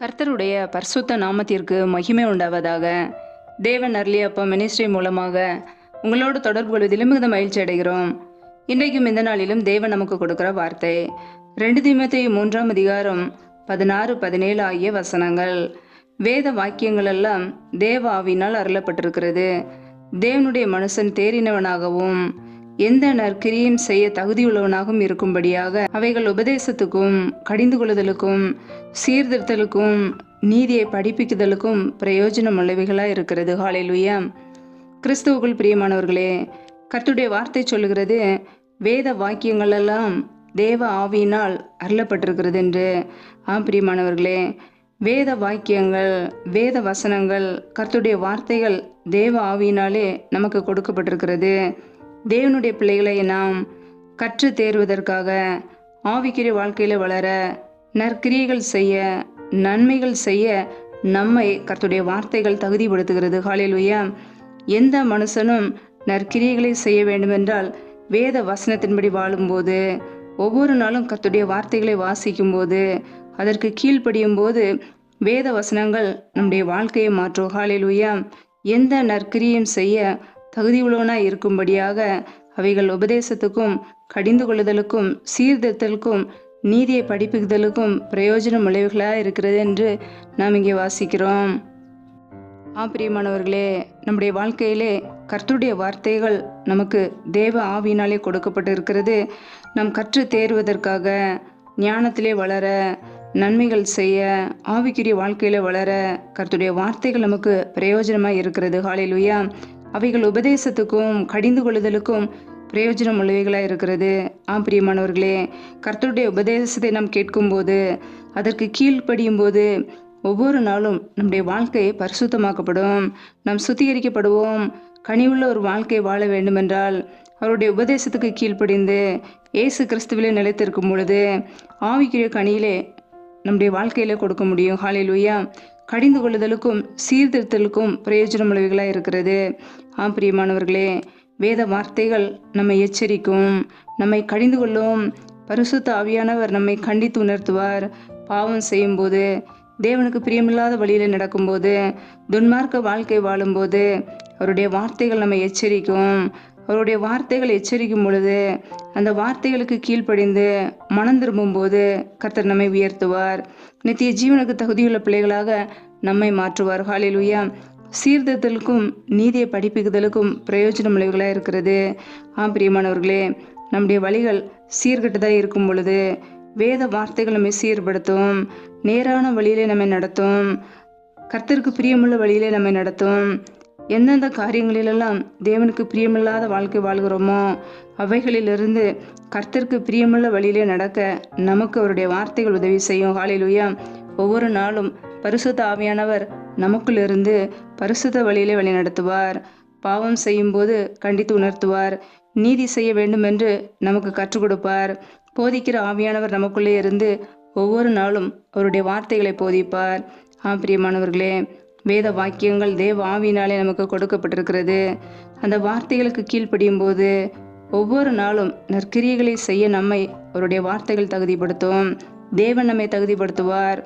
கர்த்தருடைய பரிசுத்த நாமத்திற்கு மகிமை உண்டாவதாக. தேவன் அர்லியப்பா மினிஸ்ட்ரி மூலமாக உங்களோடு தொடர்பு கொள்வதிலும் மிகுந்த மகிழ்ச்சி அடைகிறோம். இன்றைக்கும் இந்த நாளிலும் தேவன் நமக்கு கொடுக்கிற வார்த்தை ரெண்டு தீமத்தை மூன்றாம் அதிகாரம் பதினாறு பதினேழு ஆகிய வசனங்கள். வேத வாக்கியங்கள் எல்லாம் தேவ ஆவினால் அருளப்பட்டிருக்கிறது. தேவனுடைய மனுஷன் தேறினவனாகவும் எந்த நற்கிரியும் செய்ய தகுதியுள்ளவனாகவும் இருக்கும்படியாக அவைகள் உபதேசத்துக்கும் கடிந்து கொள்ளுதலுக்கும் சீர்திருத்தலுக்கும் நீதியை படிப்பிக்குதலுக்கும் பிரயோஜனம் உள்ளவைகளாக இருக்கிறது. ஹாலேலுயா கிறிஸ்துவுக்குள் பிரியமானவர்களே கர்த்துடைய வார்த்தை சொல்லுகிறது வேத வாக்கியங்களெல்லாம் தேவ ஆவியினால் அருளப்பட்டிருக்கிறது என்று. ஆம் பிரியமானவர்களே வேத வாக்கியங்கள் வேத வசனங்கள் கர்த்துடைய வார்த்தைகள் தேவ ஆவியினாலே நமக்கு கொடுக்கப்பட்டிருக்கிறது. தேவனுடைய பிள்ளைகளை நாம் கற்று தேர்வதற்காக ஆவிக்கிற வாழ்க்கையில் வளர நற்கிரியைகள் செய்ய நன்மைகள் செய்ய நம்மை கர்த்துடைய வார்த்தைகள் தகுதிப்படுத்துகிறது. ஹalleluya. எந்த மனுஷனும் நற்கிரியைகளை செய்ய வேண்டுமென்றால் வேத வசனத்தின்படி வாழும்போது ஒவ்வொரு நாளும் கர்த்துடைய வார்த்தைகளை வாசிக்கும்போது அதற்கு கீழ்ப்படியும் போது வேத வசனங்கள் நம்முடைய வாழ்க்கையை மாற்றும். ஹalleluya. எந்த நற்கிரியும் செய்ய தகுதியுள்ளவனாய் இருக்கும்படியாக அவைகள் உபதேசத்துக்கும் கடிந்து கொள்ளுதலுக்கும் சீர்திருத்தலுக்கும் நீதியை படிப்புதலுக்கும் பிரயோஜனம் உள்ளவைகளாக இருக்கிறது என்று நாம் இங்கே வாசிக்கிறோம். ஆப்பிரியமானவர்களே நம்முடைய வாழ்க்கையிலே கர்த்தருடைய வார்த்தைகள் நமக்கு தேவ ஆவியினாலே கொடுக்கப்பட்டு இருக்கிறது நாம் கற்று தேர்வதற்காக ஞானத்திலே வளர நன்மைகள் செய்ய ஆவிக்குரிய வாழ்க்கையில் வளர கர்த்துடைய வார்த்தைகள் நமக்கு பிரயோஜனமாக இருக்கிறது. ஹாலிலுயா அவைகள் உபதேசத்துக்கும் கடிந்து கொள்ளுதலுக்கும் பிரயோஜனம் உள்ளவைகளாக இருக்கிறது. ஆம் பிரியமானவர்களே கர்த்தருடைய உபதேசத்தை நாம் கேட்கும்போது அதற்கு கீழ்ப்படியும் போது ஒவ்வொரு நாளும் நம்முடைய வாழ்க்கை பரிசுத்தமாக்கப்படும். நாம் சுத்திகரிக்கப்படுவோம். கனிவுள்ள ஒரு வாழ்க்கை வாழ வேண்டுமென்றால் அவருடைய உபதேசத்துக்கு கீழ்ப்படிந்து இயேசு கிறிஸ்துவிலே நிலைத்திருக்கும் பொழுது ஆவிக்குரிய கனியிலே நம்முடைய வாழ்க்கையில கொடுக்க முடியும். ஹாலேலுயா கடிந்து கொள்ளுதலுக்கும் சீர்திருத்தலுக்கும் பிரயோஜனம் உள்ளவைகளாக இருக்கிறது. ஆம் பிரியமானவர்களே வேத வார்த்தைகள் நம்மை எச்சரிக்கும் நம்மை கடிந்து கொள்ளும் பரிசுத்த ஆவியானவர் நம்மை கண்டித்து உணர்த்துவார். பாவம் செய்யும்போது தேவனுக்கு பிரியமில்லாத வழியில் நடக்கும்போது துன்மார்க்க வாழ்க்கை வாழும்போது அவருடைய வார்த்தைகள் நம்மை எச்சரிக்கும். அவருடைய வார்த்தைகள் எச்சரிக்கும் பொழுது அந்த வார்த்தைகளுக்கு கீழ்ப்படிந்து மனம் திரும்பும்போது கர்த்தர் நம்மை உயர்த்துவார். நித்திய ஜீவனுக்கு தகுதியுள்ள பிள்ளைகளாக நம்மை மாற்றுவார். ஹாலேலுயா சீர்திருத்தலுக்கும் நீதியை படிப்பிக்குதலுக்கும் பிரயோஜனம் உள்ளவைகளாக இருக்கிறது. ஆம் பிரியமானவர்களே நம்முடைய வழிகள் சீர்கெட்டதாக இருக்கும் பொழுது வேத வார்த்தைகள் நம்மை சீர்படுத்தும். நேரான வழியிலே நம்மை நடத்தும். கர்த்தருக்கு பிரியமுள்ள வழியிலே நம்மை நடத்தும். எந்தெந்த காரியங்களிலெல்லாம் தேவனுக்கு பிரியமில்லாத வாழ்க்கை வாழ்கிறோமோ அவைகளிலிருந்து கர்த்தருக்கு பிரியமுள்ள வழியிலே நடக்க நமக்கு அவருடைய வார்த்தைகள் உதவி செய்யும். காலையிலுயா ஒவ்வொரு நாளும் பரிசுத்த ஆவியானவர் நமக்குள்ளிருந்து பரிசுத்த வழியிலே வழி நடத்துவார். பாவம் செய்யும்போது கண்டித்து உணர்த்துவார். நீதி செய்ய வேண்டும் என்று நமக்கு கற்றுக் கொடுப்பார். போதிக்கிற ஆவியானவர் நமக்குள்ளே இருந்து ஒவ்வொரு நாளும் அவருடைய வார்த்தைகளை போதிப்பார். ஆம் பிரியமானவர்களே வேத வாக்கியங்கள் தேவ ஆவினாலே நமக்கு கொடுக்கப்பட்டிருக்கிறது. அந்த வார்த்தைகளுக்கு கீழ்ப்படியும் போது ஒவ்வொரு நாளும் நற்கிரியைகளை செய்ய நம்மை அவருடைய வார்த்தைகள் தகுதிப்படுத்தும். தேவன் நம்மை தகுதிப்படுத்துவார்.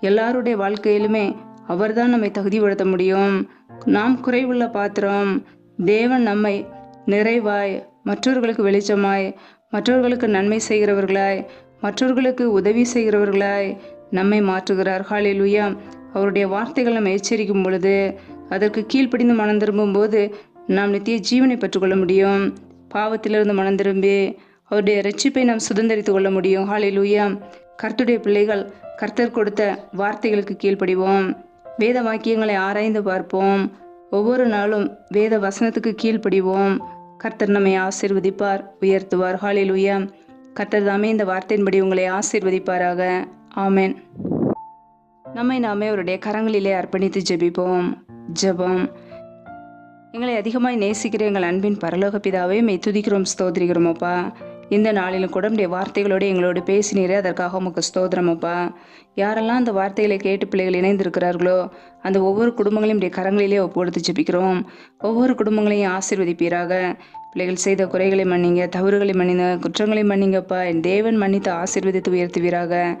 எல்லாருடைய வாழ்க்கையிலுமே அவர்தான் நம்மை தகுதிப்படுத்த முடியும். நாம் குறைவுள்ள பாத்திரம். தேவன் நம்மை நிறைவாய் மற்றவர்களுக்கு வெளிச்சமாய் மற்றவர்களுக்கு நன்மை செய்கிறவர்களாய் மற்றவர்களுக்கு உதவி செய்கிறவர்களாய் நம்மை மாற்றுகிறார். ஹாலிலுயா அவருடைய வார்த்தைகள் நம்ம எச்சரிக்கும் பொழுது அதற்கு கீழ்ப்படிந்து மனம் திரும்பும் போது நாம் நித்திய ஜீவனை பெற்றுக்கொள்ள முடியும். பாவத்திலிருந்து மனம் திரும்பி அவருடைய ரட்சிப்பை நாம் சுதந்திரித்து கொள்ள முடியும். ஹாலேலுயா கர்த்துடைய பிள்ளைகள் கர்த்தர் கொடுத்த வார்த்தைகளுக்கு கீழ்ப்படிவோம். வேத வாக்கியங்களை ஆராய்ந்து பார்ப்போம். ஒவ்வொரு நாளும் வேத வசனத்துக்கு கீழ்ப்படிவோம். கர்த்தர் நம்மை ஆசிர்வதிப்பார் உயர்த்துவார். ஹாலில் உயம் கர்த்தர் தாமே இந்த வார்த்தையின்படி உங்களை ஆசிர்வதிப்பாராக. ஆமேன். நம்மை நாமே அவருடைய கரங்களிலே அர்ப்பணித்து ஜெபிப்போம். ஜெபம். எங்களை அதிகமாய் நேசிக்கிற எங்கள் அன்பின் பரலோக பிதாவே மெய் துதிக்கிறோம் ஸ்தோத்திரிக்கிறோம் இந்த நாளிலும் கூட உடைய வார்த்தைகளோடு எங்களோடு பேசினீரே அதற்காக உமக்கு ஸ்தோத்திரம் யாரெல்லாம் அந்த வார்த்தைகளை கேட்டு பிள்ளைகள் இணைந்திருக்கிறார்களோ அந்த ஒவ்வொரு குடும்பங்களையும் உடைய கரங்களிலே ஒப்பு கொடுத்து ஜெபிக்கிறோம். ஒவ்வொரு குடும்பங்களையும் ஆசீர்வதிப்பீராக. பிள்ளைகள் செய்த குறைகளை மன்னிங்க தவறுகளை மன்னிங்க குற்றங்களை மன்னிங்கப்பா. என் தேவன் மன்னித்து ஆசீர்வதித்து உயர்த்துவீராக.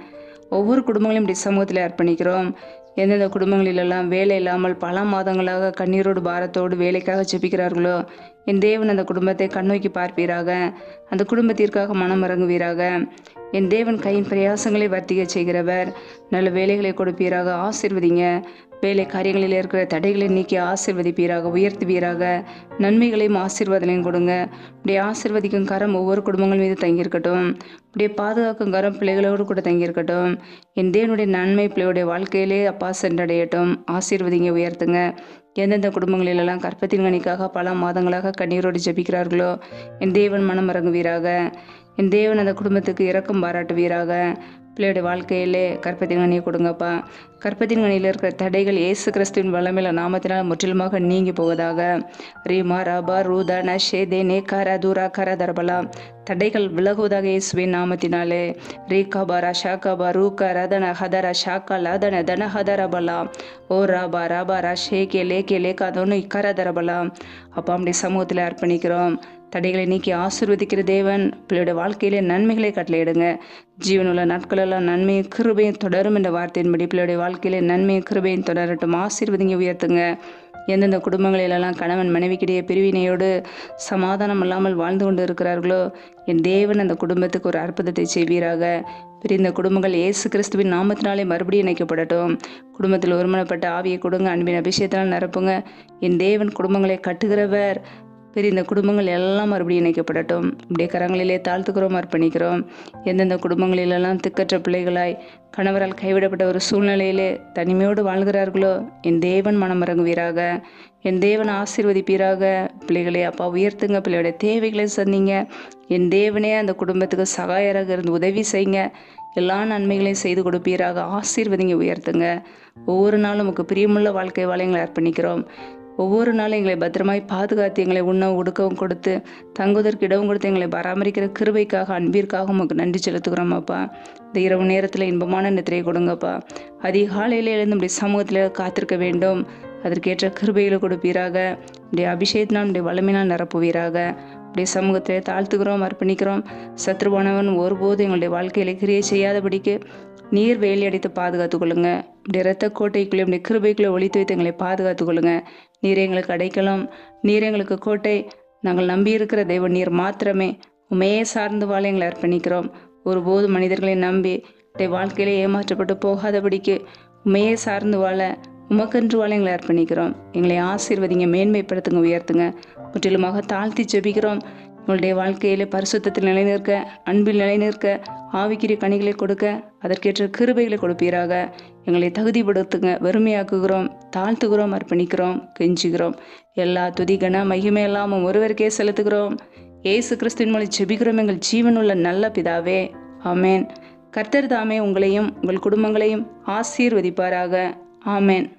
ஒவ்வொரு குடும்பங்களையும் இப்படி சமூகத்தில் அர்ப்பணிக்கிறோம் எந்தெந்த குடும்பங்களிலெல்லாம் வேலை இல்லாமல் பல மாதங்களாக கண்ணீரோடு பாரத்தோடு வேலைக்காக செபிக்கிறார்களோ என் தேவன் அந்த குடும்பத்தை கண்ணோக்கி பார்ப்பீராக. அந்த குடும்பத்திற்காக மனம் இறங்குவீராக. என் தேவன் கையின் பிரயாசங்களை வர்த்திக்க செய்கிறவர். நல்ல வேலைகளை கொடுப்பீராக. ஆசிர்வதிங்க. வேலை காரியங்களில் இருக்கிற தடைகளை நீக்கி ஆசிர்வதிப்பீராக உயர்த்துவீராக. நன்மைகளையும் ஆசிர்வாதனையும் கொடுங்க. இப்படி ஆசிர்வதிக்கும் கரம் ஒவ்வொரு குடும்பங்கள் மீது தங்கியிருக்கட்டும். இப்படியே பாதுகாக்கும் கரம் பிள்ளைகளோடு கூட தங்கியிருக்கட்டும். என் தேவனுடைய நன்மை பிள்ளையுடைய வாழ்க்கையிலே அப்பா சென்றடையட்டும். ஆசீர்வதிங்க உயர்த்துங்க. எந்தெந்த குடும்பங்களிலெல்லாம் கற்பத்தின் கணிக்காக பல மாதங்களாக கண்ணீரோடு ஜெபிக்கிறார்களோ என் தேவன் மனம் இறங்குவீராக என் தேவன் அந்த குடும்பத்துக்கு இறக்கம் பாராட்டுவீராக. பிள்ளையோட வாழ்க்கையிலே கற்பத்தின் கனியை கொடுங்கப்பா. கற்பத்தின் கனியில் இருக்கிற தடைகள் இயேசு கிறிஸ்துவின் வல்லமையில நாமத்தினால் முற்றிலுமாக நீங்கி போவதாக. ரீமா ரபா ரூதா நஷே தே நேகாரா தூரா கரா தரபலா. தடைகள் விலகுவதாக இயேசுவின் நாமத்தினாலே. ரீகாபா ஷாகாபா ரூகா ரதன ஹதர ஷாக்கா லதன தன ஹதர பலா. ஓ ராபா ராபா ரா கே லேகே லேகாதோன்னு கர தரபலா. அப்பா அப்படி சமூகத்தில் அர்ப்பணிக்கிறோம். தடைகளை நீக்கி ஆசிர்வதிக்கிற தேவன் பிள்ளையோட வாழ்க்கையிலே நன்மைகளை கட்டளையிடுங்க. ஜீவனுள்ள நாட்களெல்லாம் நன்மையும் கிருபையும் தொடரும் என்ற வார்த்தையின்படி பிள்ளையோட வாழ்க்கையிலே நன்மையும் கிருபையும் தொடரட்டும். ஆசீர்வதிங்க உயர்த்துங்க. எந்தெந்த குடும்பங்களிலெல்லாம் கணவன் மனைவிக்கிடையே பிரிவினையோடு சமாதானம் இல்லாமல் வாழ்ந்து கொண்டு இருக்கிறார்களோ என் தேவன் அந்த குடும்பத்துக்கு ஒரு அற்புதத்தை செய்வீராக. பிரிந்த குடும்பங்கள் இயேசு கிறிஸ்துவின் நாமத்தினாலே மறுபடியும் இணைக்கப்படட்டும். குடும்பத்தில் ஒருமனப்பட்ட ஆவியை கொடுங்க அன்பின் அபிஷேகத்தினால் நிரப்புங்க. என் தேவன் குடும்பங்களை கட்டுகிறவர் பிரிந்த குடும்பங்கள் எல்லாம் மறுபடியும் இணைக்கப்படட்டும். இப்படியே கரங்களிலே தாழ்த்துக்கிறோம் அர்ப்பணிக்கிறோம். எந்தெந்த குடும்பங்களிலெல்லாம் திக்கற்ற பிள்ளைகளாய் கணவரால் கைவிடப்பட்ட ஒரு சூழ்நிலையிலே தனிமையோடு வாழ்கிறார்களோ என் தேவன் மனம் இறங்குவீராக என் தேவன் ஆசீர்வதிப்பீராக. பிள்ளைகளை அப்பா உயர்த்துங்க. பிள்ளையோட தேவைகளை சந்திங்க. என் தேவனே அந்த குடும்பத்துக்கு சகாயராக இருந்து உதவி செய்யுங்க எல்லா நன்மைகளையும் செய்து கொடுப்பீராக. ஆசீர்வதிங்க உயர்த்துங்க. ஒவ்வொரு நாளும் நமக்கு பிரியமுள்ள வாழ்க்கை வாழைங்களை அர்ப்பணிக்கிறோம். ஒவ்வொரு நாளும் எங்களை பத்திரமாய் பாதுகாத்து எங்களை உண்ணவும் உடுக்கவும் கொடுத்து தங்குவதற்கு இடவும் கொடுத்து எங்களை பராமரிக்கிற கிருபைக்காக அன்பிற்காக உமக்கு நன்றி செலுத்துகிறோம் அப்பா. இந்த இரவு நேரத்தில் இன்பமான நித்திரையை கொடுங்கப்பா. அதிகாலையில் எழுந்து நம்முடைய சமூகத்தில் காத்திருக்க வேண்டும். அதற்கேற்ற கிருபைகளை கொடுப்பீராக. நம்முடைய அபிஷேகத்தினால் நம்முடைய வலிமையினால் நிரப்புவீராக. அப்படியே சமூகத்தில் தாழ்த்துக்கிறோம் அர்ப்பணிக்கிறோம். சத்ருவானவன் ஒருபோதும் எங்களுடைய வாழ்க்கையில கிரியை செய்யாதபடிக்கு நீர் வேலி அடித்து பாதுகாத்துக் கொள்ளுங்க. இப்படி இரத்த கோட்டைக்குள்ளே இப்படி கிருபைக்குள்ளே ஒழித்து வைத்து எங்களை பாதுகாத்துக் கொள்ளுங்க. நீர் எங்களுக்கு அடைக்கலம் நீர் எங்களுக்கு கோட்டை. நாங்கள் நம்பியிருக்கிற தெய்வ நீர் மாத்திரமே. உமையே சார்ந்து வாழ எங்களை அர்ப்பணிக்கிறோம். ஒருபோது மனிதர்களை நம்பி உடைய வாழ்க்கையிலே ஏமாற்றப்பட்டு போகாதபடிக்கு உமையே சார்ந்து வாழ உமக்கென்று வாழ எங்களை அர்ப்பணிக்கிறோம். எங்களை ஆசீர்வதிங்க மேன்மைப்படுத்துங்க உயர்த்துங்க. முற்றிலுமாக தாழ்த்தி ஜெபிக்கிறோம். உங்களுடைய வாழ்க்கையில பரிசுத்தத்தில் நிலைநிற்க அன்பில் நிலைநிற்க ஆவிக்கிற கனிகளை கொடுக்க அதற்கேற்ற கிருபைகளை கொடுப்பீராக. எங்களை தகுதிப்படுத்துங்க வெறுமையாக்குகிறோம் தாழ்த்துகிறோம் அர்ப்பணிக்கிறோம் கெஞ்சுகிறோம். எல்லா துதிகன மகிமையெல்லாமும் ஒருவருக்கே செலுத்துகிறோம். ஏசு கிறிஸ்துவின் மொழி ஜெபிக்கிறோம் எங்கள் ஜீவனுள்ள நல்ல பிதாவே. ஆமேன். கர்த்தர் தாமே உங்களையும் உங்கள் குடும்பங்களையும் ஆசீர்வதிப்பாராக. ஆமேன்.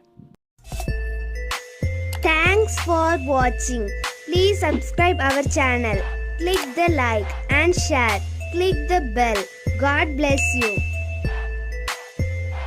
தேங்க்ஸ் ஃபார் வாட்சிங் Please subscribe our channel. Click the like and share. Click the bell. God bless you.